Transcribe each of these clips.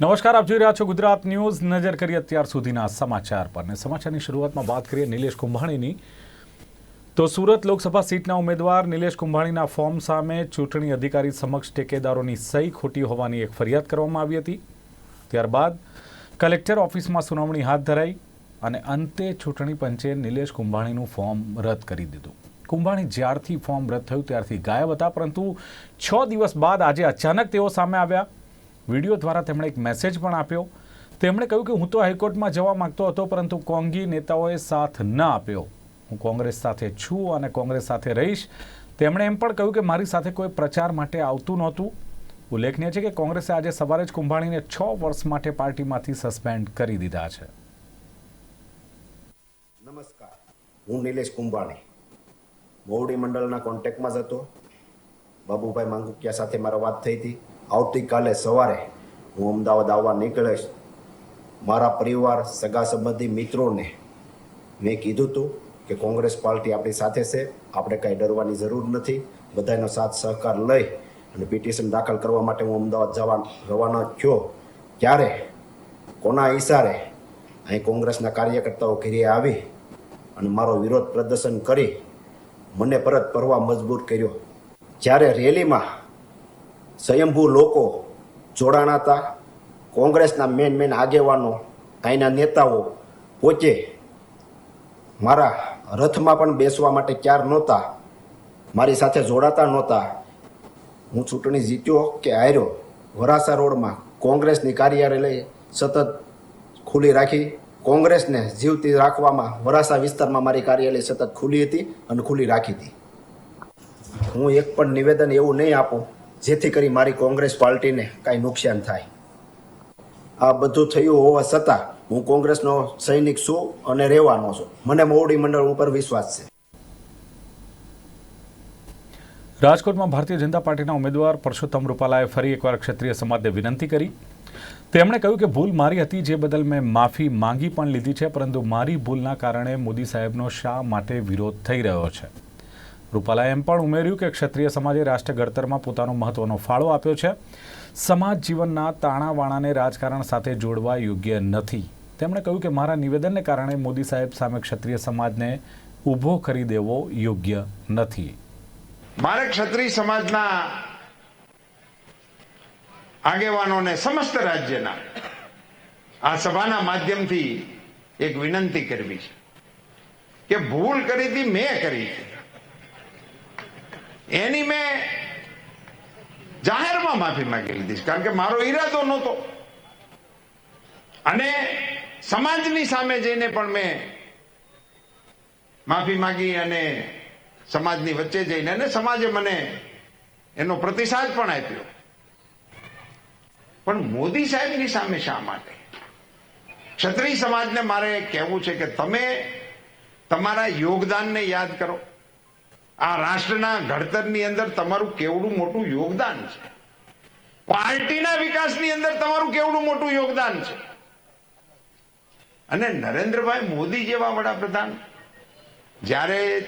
નમસ્કાર, આપ જોઈ રહ્યા છો ગુજરાત ન્યૂઝ. નજર કરીએ અત્યાર સુધીના સમાચાર પર. ને સમાચારની શરૂઆતમાં વાત કરીએ નિલેશ કુંભાણીની. તો સુરત લોકસભા સીટના ઉમેદવાર નિલેશ કુંભાણીના ફોર્મ સામે ચૂંટણી અધિકારી સમક્ષ ટેકેદારોની સહી ખોટી હોવાની એક ફરિયાદ કરવામાં આવી હતી. ત્યારબાદ કલેક્ટર ઓફિસમાં સુનાવણી હાથ ધરાઈ અને અંતે ચૂંટણી પંચે નિલેશ કુંભાણીનું ફોર્મ રદ કરી દીધું. કુંભાણી જ્યારથી ફોર્મ રદ થયું, ત્યારથી ગાયબ હતા, પરંતુ છ દિવસ બાદ આજે અચાનક તેઓ સામે આવ્યા. વીડિયો દ્વારા તેમણે એક મેસેજ પણ આપ્યો. તેમણે કહ્યું કે હું તો હાઈકોર્ટમાં જવા માંગતો હતો, પરંતુ કોંગી નેતાઓએ સાથ ન આપ્યો. હું કોંગ્રેસ સાથે છું અને કોંગ્રેસ સાથે રહીશ. તેમણે એમ પણ કહ્યું કે મારી સાથે કોઈ પ્રચાર માટે આવતું નહોતું. ઉલ્લેખનીય છે કે કોંગ્રેસે આજે સવારે જ કુંભાણીને છ વર્ષ માટે પાર્ટીમાંથી સસ્પેન્ડ કરી દીધા છે. નમસ્કાર. હું નિલેશ કુંભાણી. મોવડી મંડળના કોન્ટેક્ટમાં જ હતો. બાબુભાઈ માંગુકિયા સાથે મારા વાત થઈ હતી. આવતીકાલે સવારે હું અમદાવાદ આવવા નીકળીશ. મારા પરિવાર, સગા સંબંધી મિત્રોને મેં કીધું હતું કે કોંગ્રેસ પાર્ટી આપણી સાથે છે. આપણે કાંઈ ડરવાની જરૂર નથી. બધાનો સાથ સહકાર લઈ અને પિટિશન દાખલ કરવા માટે હું અમદાવાદ જવા રવાના થયો. ત્યારે કોના ઈશારે અહીં કોંગ્રેસના કાર્યકર્તાઓ ઘેરે આવી અને મારો વિરોધ પ્રદર્શન કરી મને પરત ફરવા મજબૂર કર્યો. જ્યારે રેલીમાં સ્વયંભૂ લોકો જોડાણા હતા. કોંગ્રેસના મેન મેન આગેવાનો, અહીંના નેતાઓ પોચે મારા રથમાં પણ બેસવા માટે ક્યાર નહોતા, મારી સાથે જોડાતા નહોતા. હું ચૂંટણી જીત્યો કે હાર્યો, વરાસા રોડમાં કોંગ્રેસની કાર્યાલય સતત ખુલ્લી રાખી, કોંગ્રેસને જીવતી રાખવામાં વરાસા વિસ્તારમાં મારી કાર્યાલય સતત ખુલ્લી હતી અને ખુલ્લી રાખી હતી. હું એક પણ નિવેદન એવું નહીં આપું જેથી કરી મારી કોંગ્રેસ પાર્ટીને કાંઈ નુકસાન થાય. આ બધું થયું હોવા છતાં હું કોંગ્રેસનો સૈનિક છું અને રહેવાનો છું. મને મોવડી મંડળ ઉપર વિશ્વાસ છે. રાજકોટમાં ભારતીય જનતા પાર્ટીના ઉમેદવાર પરસોત્તમ રૂપાલાએ ફરી એકવાર ક્ષત્રિય સમાજને વિનંતી કરી. તેમણે કહ્યું કે ભૂલ મારી હતી, જે બદલ મેં માફી માંગી પણ લીધી છે, પરંતુ મારી ભૂલના કારણે મોદી સાહેબનો શા માટે વિરોધ થઈ રહ્યો છે? રૂપાલાએ એમ પણ ઉમેર્યું કે ક્ષત્રિય સમાજે રાષ્ટ્ર ઘડતરમાં પોતાનો મહત્વનો ફાળો આપ્યો છે. સમાજ જીવનના તાણાવાણાને રાજકારણ સાથે જોડવા યોગ્ય નથી. તેમણે કહ્યું કે મારા નિવેદનને કારણે મોદી સાહેબ સામે ક્ષત્રિય સમાજને ઊભો કરી દેવો યોગ્ય નથી. મારે ક્ષત્રિય સમાજના આગેવાનોને સમસ્ત રાજ્યના, આ સભાના માધ્યમથી એક વિનંતી કરવી છે કે ભૂલ કરી હતી, મેં કરી હતી. એની મેં જાહેરમાં માફી માંગી લીધી કારણ કે મારો ઈરાદો નહોતો. અને સમાજની સામે જઈને પણ મેં માફી માંગી અને સમાજની વચ્ચે જઈને અને સમાજે મને એનો પ્રતિસાદ પણ આપ્યો. પણ મોદી સાહેબની સામે શા માટે? ક્ષત્રિય સમાજને મારે કહેવું છે કે તમે તમારા યોગદાનને યાદ કરો. આ રાષ્ટ્રના ઘડતરની અંદર તમારું કેવડું મોટું યોગદાન છે. પાર્ટીના વિકાસની અંદર તમારું કેવડું મોટું યોગદાન છે. અને નરેન્દ્રભાઈ મોદી જેવા વડાપ્રધાન, જ્યારે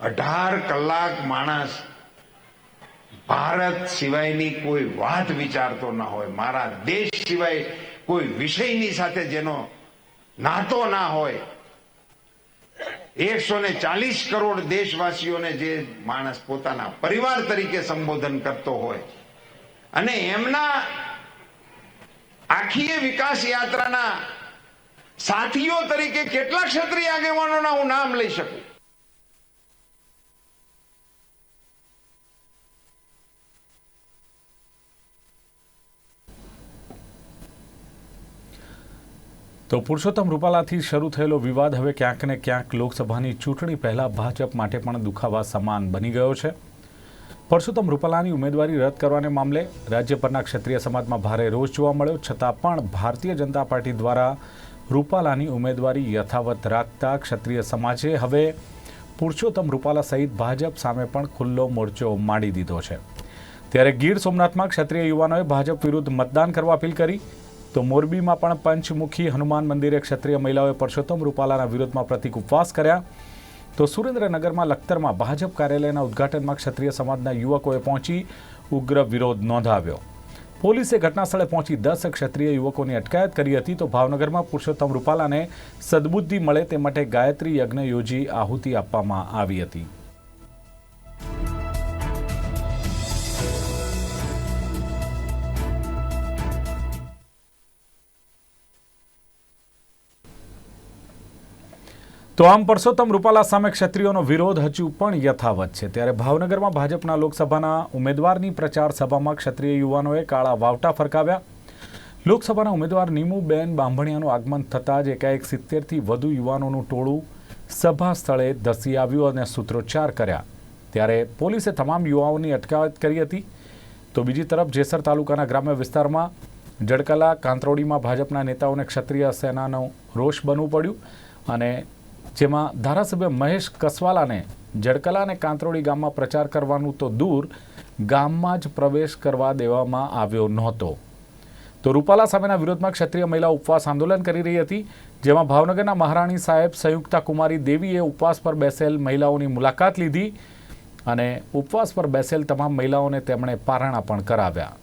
અઢાર કલાક માણસ ભારત સિવાયની કોઈ વાત વિચારતો ના હોય, મારા દેશ સિવાય કોઈ વિષયની સાથે જેનો નાતો ના હોય એકસો ને ચાલીસ કરોડ દેશવાસીઓને જે માણસ પોતાના પરિવાર તરીકે સંબોધન કરતો હોય અને એમના આખી વિકાસ યાત્રાના સાથીઓ તરીકે કેટલા ક્ષત્રિય આગેવાનોના હું નામ લઈ શકું? તો પુરુષોત્તમ રૂપાલાથી શરૂ થયેલો વિવાદ હવે ક્યાંક ને ક્યાંક લોકસભાની ચૂંટણી પહેલાં ભાજપ માટે પણ દુખાવા સમાન બની ગયો છે. પરસોત્તમ રૂપાલાની ઉમેદવારી રદ કરવાને મામલે રાજ્યભરના ક્ષત્રિય સમાજમાં ભારે રોષ જોવા મળ્યો, છતાં પણ ભારતીય જનતા પાર્ટી દ્વારા રૂપાલાની ઉમેદવારી યથાવત રાખતા ક્ષત્રિય સમાજે હવે પુરુષોત્તમ રૂપાલા સહિત ભાજપ સામે પણ ખુલ્લો મોરચો માંડી દીધો છે. ત્યારે ગીર સોમનાથમાં ક્ષત્રિય યુવાનોએ ભાજપ વિરુદ્ધ મતદાન કરવા અપીલ કરી. તો મોરબીમાં પણ પંચમુખી હનુમાન મંદિરે ક્ષત્રિય મહિલાઓએ પરસોત્તમ રૂપાલાના વિરોધમાં પ્રતિક ઉપવાસ કર્યા. તો સુરેન્દ્રનગરમાં લખતરમાં ભાજપ કાર્યાલયના ઉદ્ઘાટનમાં ક્ષત્રિય સમાજના યુવકોએ પહોંચી ઉગ્ર વિરોધ નોંધાવ્યો. પોલીસે ઘટના સ્થળે પહોંચી દસ ક્ષત્રિય યુવકોની અટકાયત કરી હતી. તો ભાવનગરમાં પુરુષોત્તમ રૂપાલાને સદબુદ્ધિ મળે તે માટે ગાયત્રી યજ્ઞ યોજી આહુતિ આપવામાં આવી હતી. તો આમ પરસોત્તમ રૂપાલા સામે ક્ષત્રિયોનો વિરોધ હજુ પણ યથાવત છે. ત્યારે ભાવનગરમાં ભાજપના લોકસભાના ઉમેદવારની પ્રચાર સભામાં ક્ષત્રિય યુવાનોએ કાળા વાવટા ફરકાવ્યા. લોકસભાના ઉમેદવાર નીમુબેન બાંભણિયાનું આગમન થતાં જ એકાએક સિત્તેરથી વધુ યુવાનોનું ટોળું સભા સ્થળે ધસી આવ્યું અને સૂત્રોચ્ચાર કર્યા. ત્યારે પોલીસે તમામ યુવાઓની અટકાયત કરી હતી. તો બીજી તરફ જેસર તાલુકાના ગ્રામ્ય વિસ્તારમાં જડકલા કાંતરોડીમાં ભાજપના નેતાઓને ક્ષત્રિય સેનાનો રોષ બનવું પડ્યું અને જેમાં ધારાસભ્ય મહેશ કસવાલાને જડકલા અને કાંતરોડી ગામમાં પ્રચાર કરવાનું તો દૂર, ગામમાં જ પ્રવેશ કરવા દેવામાં આવ્યો નહોતો. તો રૂપાલા સામેના વિરોધમાં ક્ષત્રિય મહિલા ઉપવાસ આંદોલન કરી રહી હતી, જેમાં ભાવનગરના મહારાણી સાહેબ સંયુક્તા કુમારી દેવીએ ઉપવાસ પર બેસેલ મહિલાઓની મુલાકાત લીધી અને ઉપવાસ પર બેસેલ તમામ મહિલાઓને તેમણે પારણા પણ કરાવ્યા.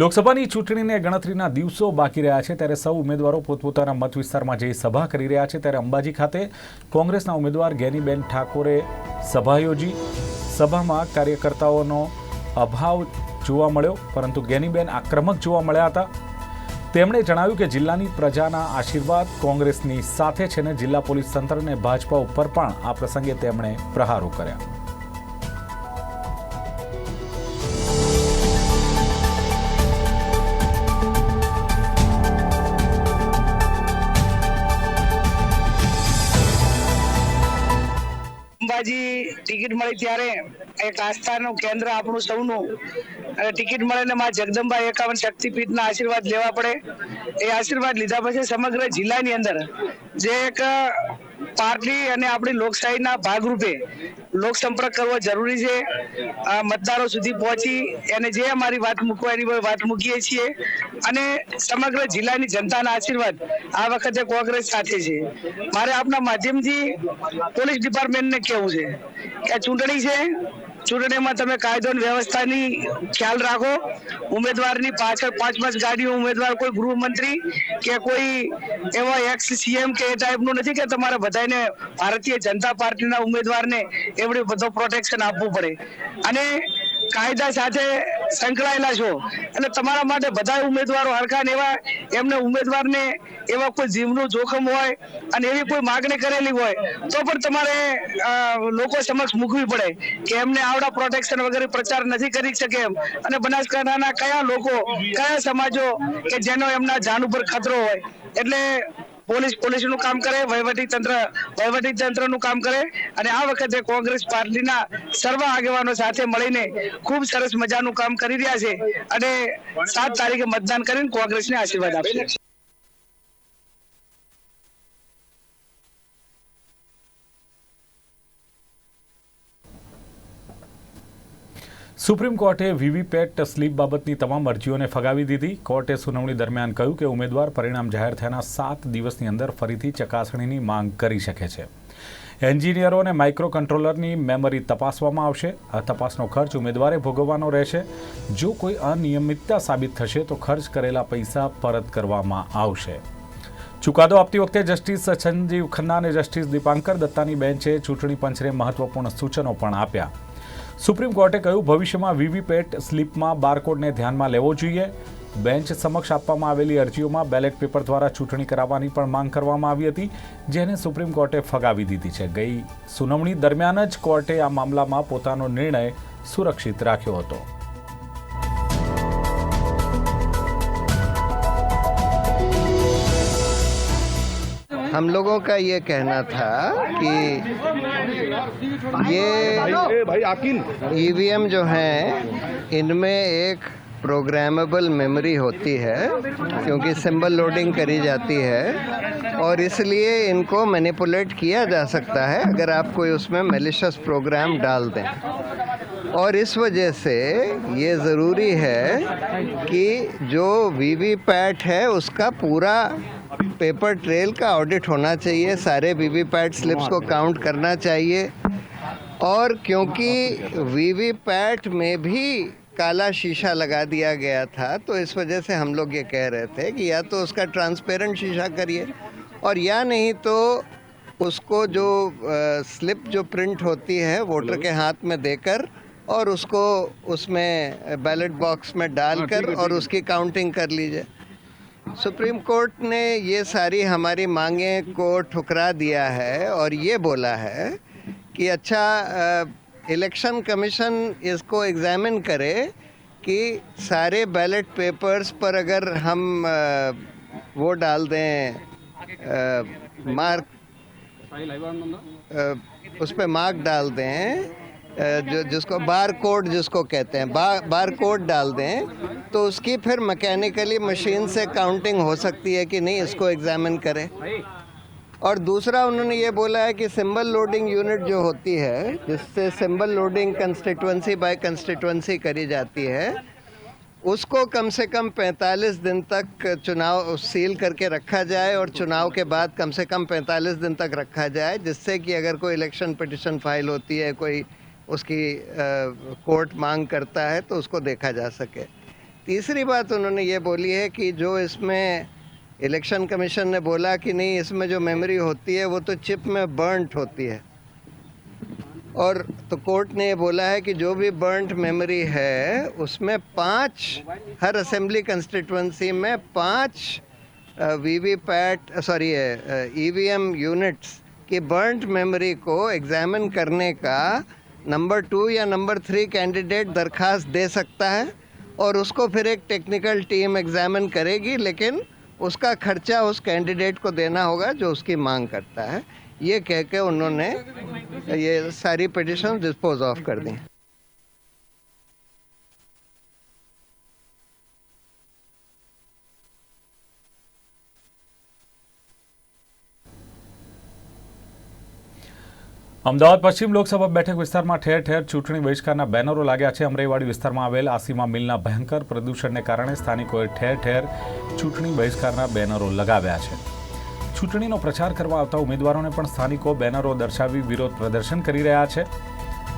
લોકસભાની ચૂંટણીને ગણતરીના દિવસો બાકી રહ્યા છે, ત્યારે સૌ ઉમેદવારો પોતપોતાના મત વિસ્તારમાં જઈ સભા કરી રહ્યા છે. ત્યારે અંબાજી ખાતે કોંગ્રેસના ઉમેદવાર ગેનીબેન ઠાકોરે સભા યોજી. સભામાં કાર્યકર્તાઓનો અભાવ જોવા મળ્યો, પરંતુ ગેનીબેન આક્રમક જોવા મળ્યા હતા. તેમણે જણાવ્યું કે જિલ્લાની પ્રજાના આશીર્વાદ કોંગ્રેસની સાથે છે ને જિલ્લા પોલીસ તંત્ર અને ભાજપા ઉપર પણ આ પ્રસંગે તેમણે પ્રહારો કર્યા. અંબાજી ટિકિટ મળી ત્યારે એક આસ્થાનું કેન્દ્ર આપણું સૌનું. અને ટિકિટ મળે ને માં જગદંબા એકાવન શક્તિપીઠના આશીર્વાદ લેવા પડે. એ આશીર્વાદ લીધા પછી સમગ્ર જિલ્લાની અંદર જે એક પાર્ટી અને આપણી લોકશાહીના ભાગરૂપે લોક સંપર્ક કરવો જરૂરી છે. આ મતદારો સુધી પહોંચી અને જે અમારી વાત મૂકવાની વાત મૂકીએ છીએ અને સમગ્ર જિલ્લાની જનતાના આશીર્વાદ આ વખતે કોંગ્રેસ સાથે છે. મારે આપના માધ્યમથી પોલીસ ડિપાર્ટમેન્ટને કહેવું છે કે ચૂંટણી છે ચૂંટણીમાં તમે કાયદો વ્યવસ્થાની ખ્યાલ રાખો. ઉમેદવારની પાછળ પાંચ પાંચ ગાડીઓ ઉમેદવાર, કોઈ ગૃહમંત્રી કે કોઈ એવા એક્સ સીએમ કે એ ટાઈપનું નથી કે તમારે બધાને ભારતીય જનતા પાર્ટીના ઉમેદવારને એવડું બધો પ્રોટેક્શન આપવું પડે. અને કાયદા સાથે સંકળાયેલા છો એટલે તમારા માટે બધા ઉમેદવારો હરખા એવા, એમને ઉમેદવારને એવા કોઈ જીવનું જોખમ હોય અને એવી કોઈ માગણી કરેલી હોય, તો પણ તમારે લોકો સમક્ષ મૂકવી પડે કે એમને આવડા પ્રોટેક્શન વગેરે પ્રચાર નથી કરી શકે એમ. અને બનાસકાંઠાના કયા લોકો, કયા સમાજો કે જેનો એમના જાન ઉપર ખતરો હોય. એટલે પોલીસ પોલીસનું કામ કરે, વહીવટી તંત્ર, વહીવટી તંત્રનું કામ કરે અને આ વખતે કોંગ્રેસ પાર્ટીના સર્વ આગેવાનો સાથે મળીને ખૂબ સરસ મજાનું કામ કરી રહ્યા છે અને સાત તારીખે મતદાન કરીને કોંગ્રેસને આશીર્વાદ આપશે. સુપ્રીમ કોર્ટે વીવીપેટ સ્લીપ બાબતની તમામ અરજીઓને ફગાવી દીધી. કોર્ટે સુનાવણી દરમિયાન કહ્યું કે ઉમેદવાર પરિણામ જાહેર થયાના સાત દિવસની અંદર ફરીથી ચકાસણીની માંગ કરી શકે છે. એન્જિનિયરો અને માઇક્રો કંટ્રોલરની મેમરી તપાસવામાં આવશે. આ તપાસનો ખર્ચ ઉમેદવારે ભોગવવાનો રહેશે. જો કોઈ અનિયમિતતા સાબિત થશે તો ખર્ચ કરેલા પૈસા પરત કરવામાં આવશે. ચુકાદો આપતી વખતે જસ્ટિસ સંજીવ ખન્ના અને જસ્ટિસ દીપાંકર દત્તાની બેન્ચે ચૂંટણી પંચને મહત્વપૂર્ણ સૂચનો પણ આપ્યા. સુપ્રીમ કોર્ટે કહ્યું, ભવિષ્યમાં વીવીપેટ સ્લીપમાં બારકોડને ધ્યાનમાં લેવો જોઈએ. બેન્ચ સમક્ષ આપવામાં આવેલી અરજીઓમાં બેલેટ પેપર દ્વારા ચૂંટણી કરાવવાની પણ માંગ કરવામાં આવી હતી, જેને સુપ્રીમ કોર્ટે ફગાવી દીધી છે. ગઈ સુનાવણી દરમિયાન જ કોર્ટે આ મામલામાં પોતાનો નિર્ણય સુરક્ષિત રાખ્યો હતો. हम लोगों का ये कहना था कि ये ईवीएम जो हैं इनमें एक प्रोग्रामेबल मेमोरी होती है क्योंकि सिंबल लोडिंग करी जाती है और इसलिए इनको मैनिपुलेट किया जा सकता है अगर आप कोई उसमें मेलिशस प्रोग्राम डाल दें। और इस वजह से ये ज़रूरी है कि जो वी वी पैट है उसका पूरा पेपर ट्रेल का ऑडिट होना चाहिए सारे वीवीपैट स्लिप्स को काउंट करना चाहिए। और क्योंकि वीवीपैट में भी काला शीशा लगा दिया गया था तो इस वजह से हम लोग ये कह रहे थे कि या तो उसका ट्रांसपेरेंट शीशा करिए और या नहीं तो उसको जो स्लिप जो प्रिंट होती है वोटर के हाथ में देकर और उसको उसमें बैलेट बॉक्स में डालकर और उसकी काउंटिंग कर लीजिए। सुप्रीम कोर्ट ने ये सारी हमारी मांगें को ठुकरा दिया है और ये बोला है कि अच्छा इलेक्शन कमीशन इसको एग्जामिन करे कि सारे बैलेट पेपर्स पर अगर हम अ, वो डाल दें अ, मार्क अ, उस पर मार्क डाल दें जो जिसको बार कोड जिसको कहते हैं बा, बार कोड डाल दें तो उसकी फिर मैकेनिकली मशीन से काउंटिंग हो सकती है कि नहीं इसको एग्जामिन करें। और दूसरा उन्होंने ये बोला है कि सिंबल लोडिंग यूनिट जो होती है जिससे symbol loading constituency by constituency करी जाती है उसको कम से कम 45 दिन तक चुनाव सील करके रखा जाए और चुनाव के बाद कम से कम 45 दिन तक रखा जाए जिससे कि अगर कोई इलेक्शन पिटिशन फ़ाइल होती है कोई उसकी कोर्ट मांग करता है तो उसको देखा जा सके। तीसरी बात उन्होंने ये बोली है कि जो इसमें इलेक्शन कमीशन ने बोला कि नहीं, इसमें जो मेमोरी होती है वो तो चिप में बर्नट होती है। और तो कोर्ट ने ये बोला है कि जो भी बर्नट मेमोरी है, उसमें पाँच, हर असेंबली कंस्टिट्यूंसी में पाँच V V PAT sorry EVM units की बर्नट मेमोरी को एग्जामिन करने का नंबर टू या नंबर थ्री कैंडिडेट दरखास्त दे सकता है और उसको फिर एक टेक्निकल टीम एग्जामिन करेगी, लेकिन उसका खर्चा उस कैंडिडेट को देना होगा जो उसकी मांग करता है। ये कह के उन्होंने ये सारी पिटिशन डिस्पोज ऑफ़ कर दी। અમદાવાદ પશ્ચિમ લોકસભા બેઠક વિસ્તારમાં ઠેર ઠેર ચૂંટણી બહિષ્કારના બેનરો લાગ્યા છે. અમરેવાડી વિસ્તારમાં આવેલ આસીમા મિલના ભયંકર પ્રદૂષણને કારણે સ્થાનિકોએ ઠેર ઠેર ચૂંટણી બહિષ્કારના બેનરો લગાવ્યા છે. ચૂંટણીનો પ્રચાર કરવા આવતા ઉમેદવારોને પણ સ્થાનિકો બેનરો દર્શાવી વિરોધ પ્રદર્શન કરી રહ્યા છે.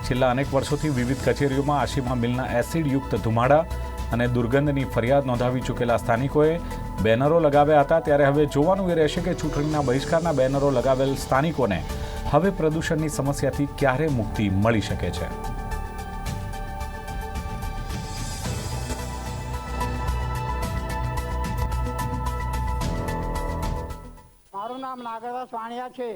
છેલ્લા અનેક વર્ષોથી વિવિધ કચેરીઓમાં આશીમા મિલના એસિડયુક્ત ધુમાડા અને દુર્ગંધની ફરિયાદ નોંધાવી ચૂકેલા સ્થાનિકોએ બેનરો લગાવ્યા હતા. ત્યારે હવે જોવાનું એ રહેશે કે ચૂંટણીના બહિષ્કારના બેનરો લગાવેલ સ્થાનિકોને હવે પ્રદૂષણની સમસ્યાથી ક્યારે મુક્તિ મળી શકે છે? મારું નામ નાગરદાસ વાણિયા છે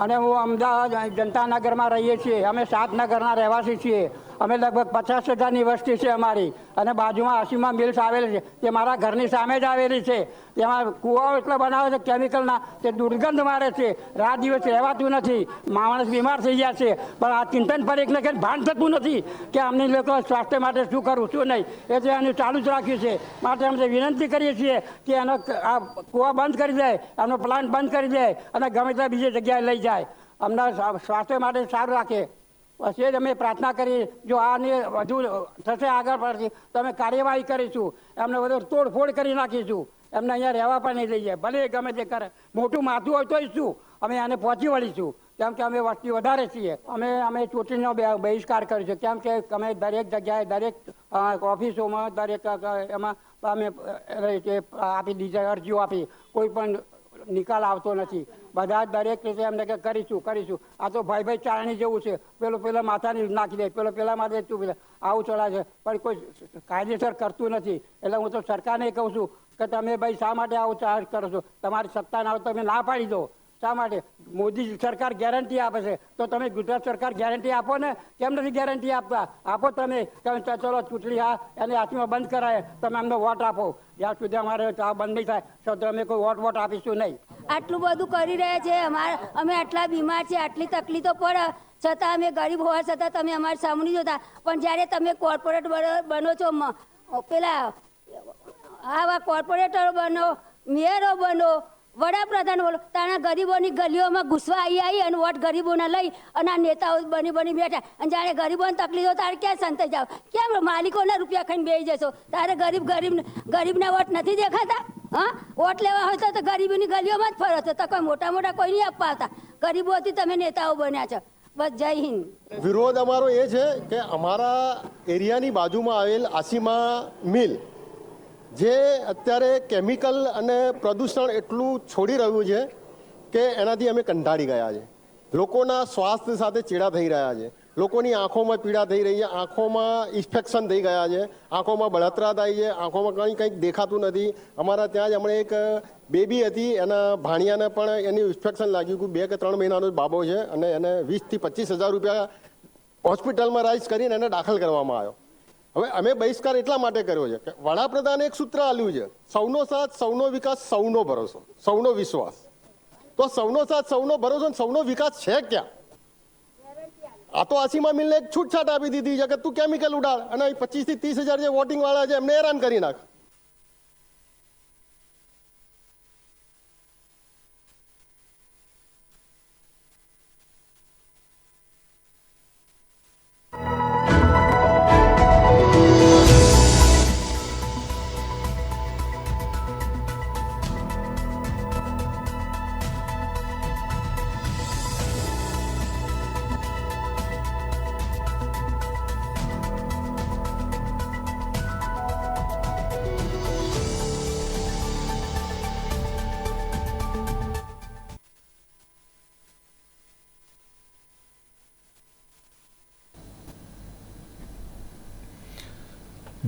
અને હું અમદાવાદ જનતાનગરમાં રહીએ છીએ. અમે સાતનગરના રહેવાસી છીએ. અમે લગભગ પચાસ હજારની વસ્તી છે અમારી. અને બાજુમાં આસીમા મિલ્સ આવેલી છે. તે મારા ઘરની સામે જ આવેલી છે. તેમાં કૂવાઓ એટલા બનાવે છે, કેમિકલના, તે દુર્ગંધ મારે છે. રાત દિવસ રહેવાતું નથી. માણસ બીમાર થઈ ગયા છે. પણ આ ચિંતન પર એકને કંઈ ભાન થતું નથી કે અમને લોકો સ્વાસ્થ્ય માટે શું કરવું શું નહીં. એ તો એનું ચાલુ જ રાખ્યું છે. માટે અમે વિનંતી કરીએ છીએ કે એનો આ કૂવા બંધ કરી દે, એનો પ્લાન્ટ બંધ કરી દે અને ગમે ત્યાં બીજી જગ્યાએ લઈ જાય. અમને સ્વાસ્થ્ય માટે સારું રાખે. જ અમે પ્રાર્થના કરી, જો આને વધુ થશે આગળ પડશે તો અમે કાર્યવાહી કરીશું. એમને વધુ તોડફોડ કરી નાખીશું. એમને અહીંયા રહેવા પણ નહીં લઈએ ભલે ગમે તે કરે. મોટું માથું હોય તોય શું? અમે આને પહોંચી વળીશું. કેમ કે અમે વસ્તી વધારે છીએ. અમે અમે ચૂંટણીનો બહિષ્કાર કરીશું. કેમ કે અમે દરેક જગ્યાએ, દરેક ઓફિસોમાં, દરેક એમાં અમે આપી દીધી, અરજીઓ આપી. કોઈ પણ નિકાલ આવતો નથી. બધા દરેક રીતે એમને કે કરીશું કરીશું. આ તો ભાઈ ભાઈ ચારણી જેવું છે. પેલો પેલા માથાની નાખી દે, પેલો પેલા માથે તું આવું ચલાવે છે. પણ કોઈ કાયદેસર કરતું નથી. એટલે હું તો સરકારને કહું છું કે તમે ભાઈ શા માટે આવું ચાર્જ કરો છો? તમારી સત્તા ના તમે ના પાડી દો. શા માટે? મોદી સરકાર ગેરંટી આપે છે. તો તમે ગુજરાત સરકાર ગેરંટી આપો ને? કેમ નથી ગેરંટી આપતા? આપો તમે. તમે ચલો ચૂંટણી હા, એને હાથમાં બંધ કરાય. તમે અમને વોટ આપો. જ્યાં સુધી અમારે આ બંધ નહીં થાય તો તમે કોઈ વોટ વોટ આપીશું નહીં. આટલું બધું કરી રહ્યા છે. અમારે અમે આટલા બીમાર છે, આટલી તકલીફો પડે છતાં અમે ગરીબ હોવા છતાં તમે અમારી સામે જોતા. પણ જ્યારે તમે કોર્પોરેટ બનો છો પેલા, આવા કોર્પોરેટરો બનો મેયરો બનો વડાપ્રધાન બોલો, તાણા ગરીબોની ગલીઓમાં ઘૂસવા આવી આવી અને વોટ ગરીબોને લઈ અને આ નેતાઓ બની બની બેઠા. અને જાણે ગરીબોને તકલીફો તારે ક્યાં સંતાઈ જાવ કેમ માલિકોના રૂપિયા ખાઈને બેસી જશો? તારે ગરીબ ગરીબ ગરીબના વોટ નથી દેખાતા? હા? વોટ લેવા હોય તો ગરીબીની ગલીઓમાં જ ફરો છો. તો કોઈ મોટા મોટા કોઈ નહીં આવતા ગરીબોથી તમે નેતાઓ બન્યા છો. બસ જય હિન્દ. વિરોધ અમારો એ છે કે અમારા એરિયાની બાજુમાં આવેલ આસીમા મિલ જે અત્યારે કેમિકલ અને પ્રદૂષણ એટલું છોડી રહ્યું છે કે એનાથી અમે કંટાળી ગયા છે. લોકોના સ્વાસ્થ્ય સાથે ચેડા થઈ રહ્યા છે. લોકોની આંખોમાં પીડા થઈ રહી છે. આંખોમાં ઇન્ફેક્શન થઈ ગયા છે. આંખોમાં બળતરા થાય છે. આંખોમાં કંઈ કંઈક દેખાતું નથી. અમારા ત્યાં જ હમણાં એક બેબી હતી. એના ભાણિયાને પણ એની ઇન્ફેક્શન લાગ્યું કે બે કે ત્રણ મહિનાનો જ બાબો છે અને એને વીસથી પચીસ હજાર રૂપિયા હોસ્પિટલમાં રાઇઝ કરીને એને દાખલ કરવામાં આવ્યો. હવે અમે બહિષ્કાર એટલા માટે કર્યો છે કે વડાપ્રધાને એક સૂત્ર આલ્યું છે, સૌનો સાથ, સૌનો વિકાસ, સૌનો ભરોસો, સૌનો વિશ્વાસ. તો સૌનો સાથ, સૌનો ભરોસો સૌનો વિકાસ છે ક્યાં? આ તો આસીમા મિલને એક છૂટછાટ આપી દીધી છે કે તું કેમિકલ ઉડાડ અને પચીસથી ત્રીસ હજાર જે વોટિંગ વાળા છે એમને હેરાન કરી નાખ.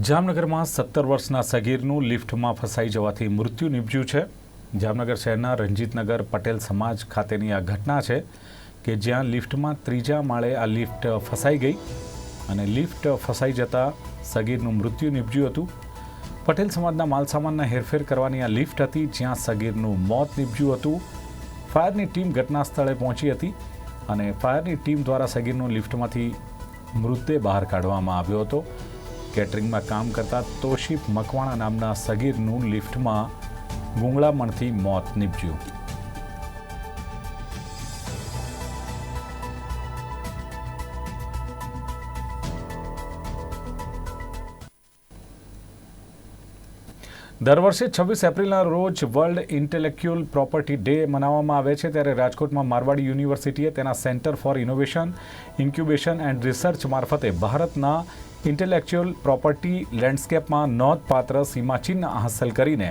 જામનગરમાં સત્તર વર્ષના સગીરનું લિફ્ટમાં ફસાઈ જવાથી મૃત્યુ નિપજ્યું છે. જામનગર શહેરના રંજીતનગર પટેલ સમાજ ખાતેની આ ઘટના છે કે જ્યાં લિફ્ટમાં ત્રીજા માળે આ લિફ્ટ ફસાઈ ગઈ અને લિફ્ટ ફસાઈ જતાં સગીરનું મૃત્યુ નિપજ્યું હતું. પટેલ સમાજના માલસામાનના હેરફેર કરવાની આ લિફ્ટ હતી જ્યાં સગીરનું મોત નિપજ્યું હતું. ફાયરની ટીમ ઘટના સ્થળે પહોંચી હતી અને ફાયરની ટીમ દ્વારા સગીરનું લિફ્ટમાંથી મૃતદેહ બહાર કાઢવામાં આવ્યો હતો. કેટરિંગમાં કામ કરતા તોશીફ મકવાણા નામના સગીરનું લિફ્ટમાં ગુંગળામણથી મોત નીપજ્યું. દર વર્ષે છવ્વીસ એપ્રિલના રોજ વર્લ્ડ ઇન્ટેલેક્ચ્યુઅલ પ્રોપર્ટી ડે મનાવવામાં આવે છે, ત્યારે રાજકોટમાં મારવાડી યુનિવર્સિટીએ તેના centre for innovation, incubation and research મારફતે ભારતના ઇન્ટેલેક્ચ્યુઅલ પ્રોપર્ટી લેન્ડસ્કેપમાં નોંધપાત્ર સીમાચિહ્ન હાંસલ કરીને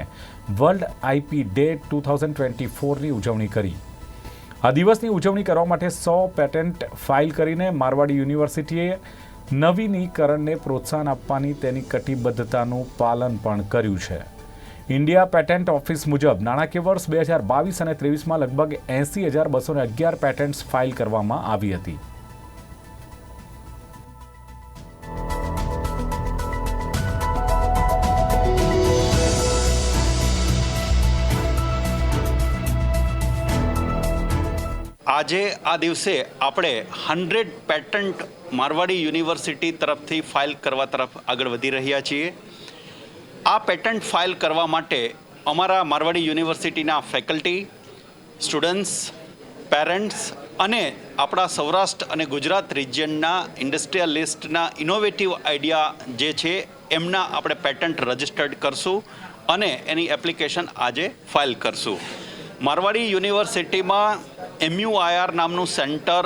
world IP day two thousand twenty ફોરની ઉજવણી કરી. આ દિવસની ઉજવણી કરવા માટે સો પેટેન્ટ ફાઇલ કરીને મારવાડી યુનિવર્સિટીએ નવીનીકરણને પ્રોત્સાહન આપવાની તેની કટિબદ્ધતાનું પાલન પણ કર્યું છે. ઇન્ડિયા પેટેન્ટ ઓફિસ મુજબ નાણાકીય વર્ષ બે હજાર બાવીસ અને ત્રેવીસમાં લગભગ એંસી હજાર બસો અગિયાર પેટેન્ટ્સ ફાઇલ કરવામાં આવી હતી. આજે આ દિવસે આપણે હંડ્રેડ પેટન્ટ મારવાડી યુનિવર્સિટી તરફથી ફાઇલ કરવા તરફ આગળ વધી રહ્યા છીએ. આ પેટન્ટ ફાઇલ કરવા માટે અમારા મારવાડી યુનિવર્સિટીના ફેકલ્ટી, સ્ટુડન્ટ્સ, પેરેન્ટ્સ અને આપણા સૌરાષ્ટ્ર અને ગુજરાત રિજિયનના ઇન્ડસ્ટ્રીયલિસ્ટના ઇનોવેટિવ આઈડિયા જે છે એમના આપણે પેટન્ટ રજિસ્ટર્ડ કરશું અને એની એપ્લિકેશન આજે ફાઇલ કરશું. મારવાડી યુનિવર્સિટીમાં એમયુઆઈઆર નામનું સેન્ટર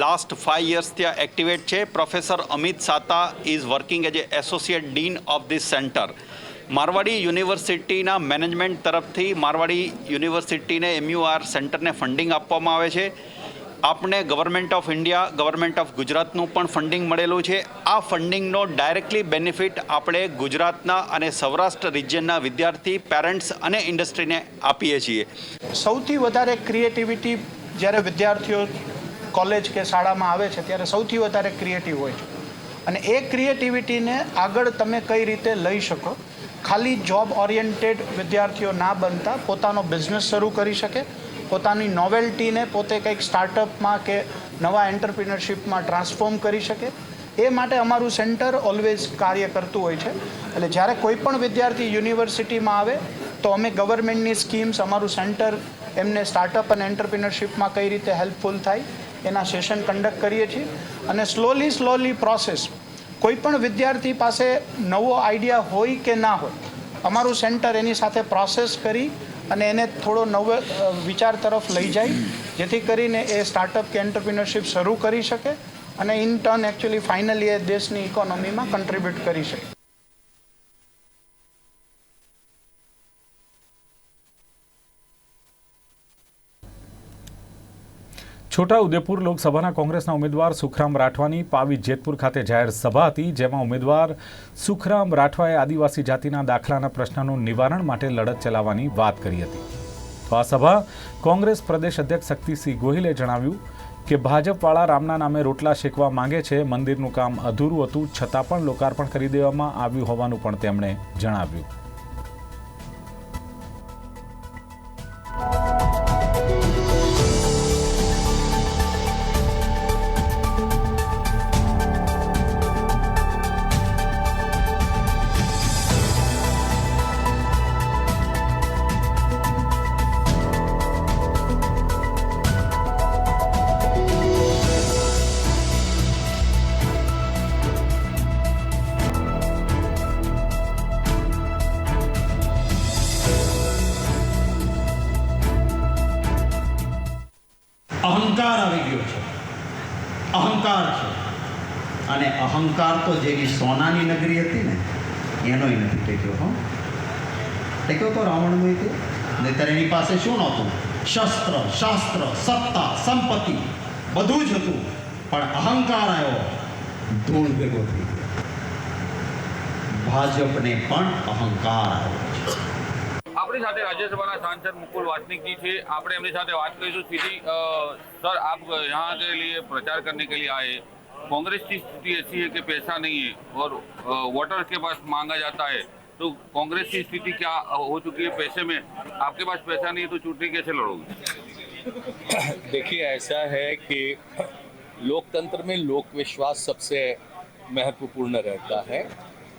લાસ્ટ ફાઇવ યર્સ ત્યાં એક્ટિવેટ છે. Professor Amit Sata is working as a associate dean of this centre Marwadi યુનિવર્સિટીના મેનેજમેન્ટ તરફથી મારવાડી યુનિવર્સિટીને એમયુઆર સેન્ટરને ફંડિંગ આપવામાં આવે છે. આપને government of India government of ગુજરાતનું પણ ફંડિંગ મળેલું છે. આ ફંડિંગનો ડાયરેક્ટલી બેનિફિટ આપણે ગુજરાતના અને સૌરાષ્ટ્ર રિજિયનના વિદ્યાર્થી પેરેન્ટ્સ અને ઇન્ડસ્ટ્રીને આપીએ છીએ. સૌથી વધારે ક્રિએટિવિટી જ્યારે વિદ્યાર્થીઓ કોલેજ કે શાળામાં આવે છે, ત્યારે સૌથી વધારે ક્રિએટિવ હોય છે. અને એ ક્રિએટિવિટીને આગળ તમે કઈ રીતે લઈ શકો? ખાલી જોબ ઓરિએન્ટેડ વિદ્યાર્થીઓ ના બનતા પોતાનો બિઝનેસ શરૂ કરી શકે પોતાની નોવેલ્ટીને પોતે કંઈક સ્ટાર્ટઅપમાં કે નવા એન્ટરપ્રિનરશિપમાં ટ્રાન્સફોર્મ કરી શકે. એ માટે અમારું સેન્ટર ઓલવેઝ કાર્ય કરતું હોય છે. એટલે જ્યારે કોઈ પણ વિદ્યાર્થી યુનિવર્સિટીમાં આવે, તો અમે ગવર્મેન્ટની સ્કીમ્સ અમારું સેન્ટર એમને સ્ટાર્ટઅપ અને એન્ટરપ્રિનરશિપમાં કઈ રીતે હેલ્પફુલ થાય, એના સેશન કન્ડક્ટ કરીએ છીએ. અને સ્લોલી સ્લોલી પ્રોસેસ કોઈ પણ વિદ્યાર્થી પાસે નવો આઈડિયા હોય કે ના હોય, અમારું સેન્ટર એની સાથે પ્રોસેસ કરી અને એને થોડો નવો વિચાર તરફ લઈ જાય, જેથી કરીને એ સ્ટાર્ટઅપ કે એન્ટરપ્રિનરશિપ શરૂ કરી શકે અને ઇન ટર્ન એકચ્યુઅલી ફાઇનલી એ દેશની ઇકોનોમીમાં કન્ટ્રીબ્યુટ કરી શકે. છોટા ઉદેપુર લોકસભાના કોંગ્રેસના ઉમેદવાર સુખરામ રાઠવાની પાવી જેતપુર ખાતે જાહેર સભા હતી, જેમાં ઉમેદવાર સુખરામ રાઠવાએ આદિવાસી જાતિના દાખલાના પ્રશ્નનું નિવારણ માટે લડત ચલાવવાની વાત કરી હતી. તો આ સભા કોંગ્રેસ પ્રદેશ અધ્યક્ષ શક્તિસિંહ ગોહિલે જણાવ્યું કે ભાજપવાળા રામના નામે રોટલા શેકવા માંગે છે, મંદિરનું કામ અધૂરું હતું, છતાં પણ લોકાર્પણ કરી દેવામાં આવ્યું હોવાનું પણ તેમણે જણાવ્યું. તો જેવી સોનાની નગરી હતી ને, એનોય નથી ટેક્યો હો. ટેક્યો તો રાવણનો તે નહીતર એની પાસે શું નહોતું? શસ્ત્ર, શાસ્ત્ર, સત્તા, સંપત્તિ, બધું જ હતું. પણ અહંકાર આવ્યો. ધૂળ ભેગો થઈ ગયો. ભાજપને પણ અહંકાર આવ્યો છે. આપણી સાથે રાજ્યસભાના સાંસદ મુકુલ વાસનિકજી છે. આપણે એમની સાથે વાત કરીશું. સીધી સર, આપ યહાં કે લીએ પ્રચાર કરને કે લીએ આયે? कांग्रेस की स्थिति ऐसी है कि पैसा नहीं है और वोटर के पास मांगा जाता है तो कांग्रेस की स्थिति क्या हो चुकी है पैसे में? आपके पास पैसा नहीं है तो चुटनी कैसे लड़ोगे? देखिए, ऐसा है कि लोकतंत्र में लोक विश्वास सबसे महत्वपूर्ण रहता है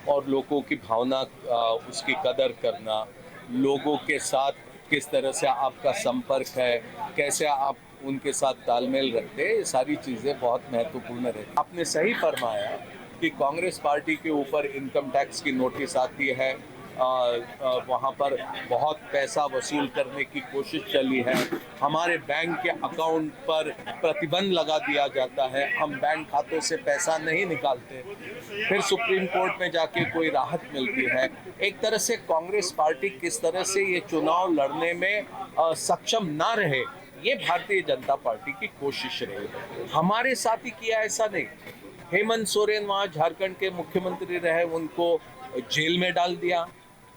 और लोगों की भावना उसकी कदर करना, लोगों के साथ किस तरह से आपका संपर्क है, कैसे आप उनके साथ तालमेल रखते ये सारी चीज़ें बहुत महत्वपूर्ण रहती। आपने सही फरमाया कि कांग्रेस पार्टी के ऊपर इनकम टैक्स की नोटिस आती है वहाँ पर बहुत पैसा वसूल करने की कोशिश चली है। हमारे बैंक के अकाउंट पर प्रतिबंध लगा दिया जाता है हम बैंक खातों से पैसा नहीं निकालते। फिर सुप्रीम कोर्ट में जाके कोई राहत मिलती है। एक तरह से कांग्रेस पार्टी किस तरह से ये चुनाव लड़ने में अ, सक्षम ना रहे ये भारतीय जनता पार्टी की कोशिश रही हमारे साथ ही किया ऐसा नहीं। हेमंत सोरेन वहाँ झारखंड के मुख्यमंत्री रहे, उनको जेल में डाल दिया।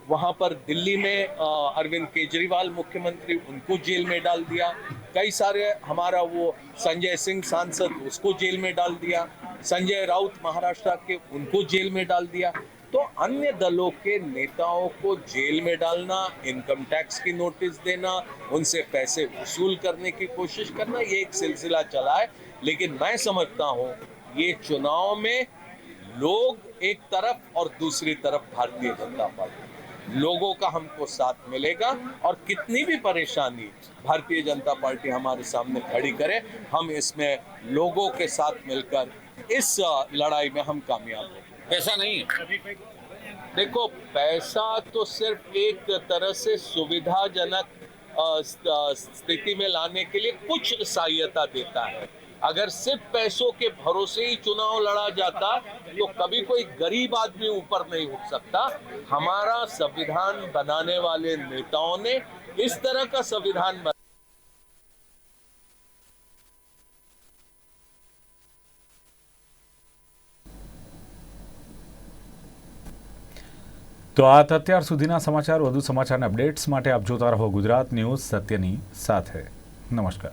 वहाँ पर दिल्ली में अरविंद केजरीवाल मुख्यमंत्री, उनको जेल में डाल दिया। कई सारे हमारा वो संजय सिंह सांसद, उसको जेल में डाल दिया। संजय राउत महाराष्ट्र के, उनको जेल में डाल दिया। तो अन्य दलों के नेताओं को जेल में डालना, इनकम टैक्स की नोटिस देना, उनसे पैसे वसूल करने की कोशिश करना, ये एक सिलसिला चला है। लेकिन मैं समझता हूँ, ये चुनाव में लोग एक तरफ़ और दूसरी तरफ़ भारतीय जनता पार्टी। लोगों का हमको साथ मिलेगा और कितनी भी परेशानी भारतीय जनता पार्टी हमारे सामने खड़ी करे, हम इसमें लोगों के साथ मिलकर इस लड़ाई में हम कामयाब होंगे। पैसा नहीं है। देखो, पैसा तो सिर्फ़ एक तरह से सुविधाजनक स्थिति में लाने के लिए कुछ सहायता देता है। अगर सिर्फ़ पैसों के भरोसे ही चुनाव लड़ा जाता तो कभी कोई गरीब आदमी ऊपर नहीं उठ सकता। हमारा संविधान बनाने वाले नेताओं ने इस तरह का संविधान તો આ અત્યાર સુધીના સમાચાર. વધુ સમાચારના અપડેટ્સ માટે આપ જોતા રહો ગુજરાત ન્યૂઝ સત્યની સાથે. નમસ્કાર.